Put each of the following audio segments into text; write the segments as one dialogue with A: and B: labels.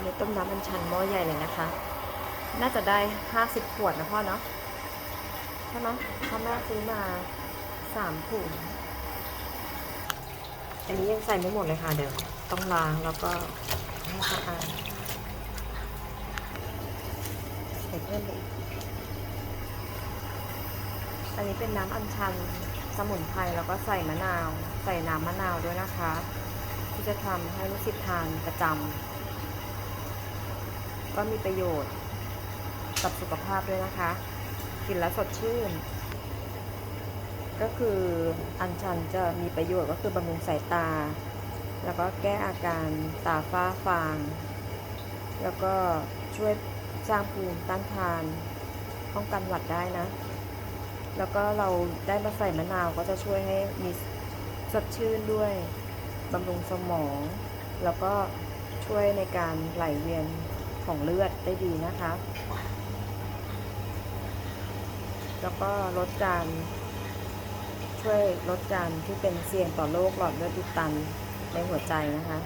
A: นนี้ต้มน้ำอัญชันหม้อใหญ่เลยนะคะ น่าจะได้ห้าสิบขวดนะพ่อเนาะใช่ไหมพ่อแม่ซื้อมาสามถุงอันนี้ยังใส่ไม่หมดเลยค่ะ เดี๋ยวต้องล้างแล้วก็ให้สะอาดใส่เพิ่มไปอีกอันนี้เป็นน้ำอัญชันสมุนไพรแล้วก็ใส่มะนาว ใส่น้ำมะนาวด้วยนะคะ ที่จะทำให้ลูกศิษย์ทานประจำ ก็มีประโยชน์กับสุขภาพด้วยนะคะ กินแล้วสดชื่น ก็คืออัญชันจะมีประโยชน์ก็คือบำรุงสายตา แล้วก็แก้อาการตาฝ้าฟาง แล้วก็ช่วยสร้างภูมิต้านทานป้องกันหวัดได้นะ แล้วก็เราได้มาใส่มะนาวก็จะช่วยให้มีสดชื่นด้วยบำรุงสมอง แล้วก็ช่วยในการไหลเวียน ของเลือดได้ดีนะคะ แล้วก็ลดการช่วยลดการที่เป็นเสี่ยงต่อโรคหลอดเลือดอุดตันในหัวใจนะคะ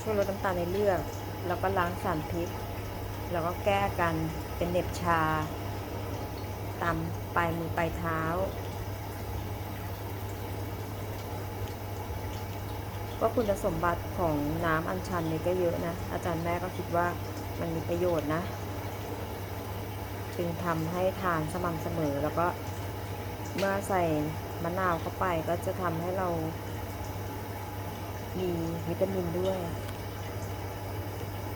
A: ช่วยลดน้ำตาลในเลือดแล้วก็ล้างสารพิษ แล้วก็แก้อาการเป็นเน็บชาตามปลายมือปลายเท้า ก็คุณสมบัติของน้ำอัญชันนี่ก็เยอะนะ อาจารย์แม่ก็คิดว่ามันมีประโยชน์นะ จึงทำให้ทานสม่ำเสมอแล้วก็เมื่อใส่มะนาวเข้าไปก็จะทำให้เรา มีวิตามินด้วย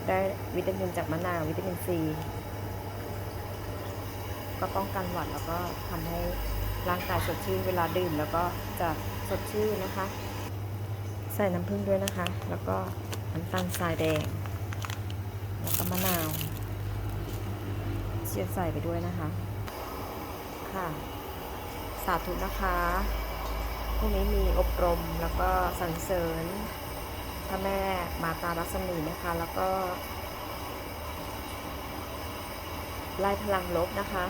A: ได้วิตามินจากมะนาววิตามินซี ก็ป้องกันหวัดแล้วก็ทำให้ร่างกายสดชื่นเวลาดื่มแล้วก็จะสดชื่นนะคะ ใส่น้ำผึ้งด้วยนะคะ แล้วก็น้ำตาลทรายแดง แล้วก็มะนาวเชียใส่ไปด้วยนะคะ ค่ะ สาธุนะคะพรุ่งนี้มีอบรมแล้วก็สรรเสริญพระแม่มาตารัศมีนะคะ แล้วก็ไล่พลังลบนะคะ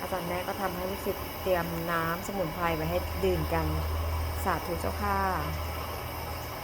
A: อาจารย์แม่ก็ทำให้ลูกศิษย์เตรียมน้ำสมุนไพรไว้ให้ดื่มกัน สาธุเจ้าค่ะ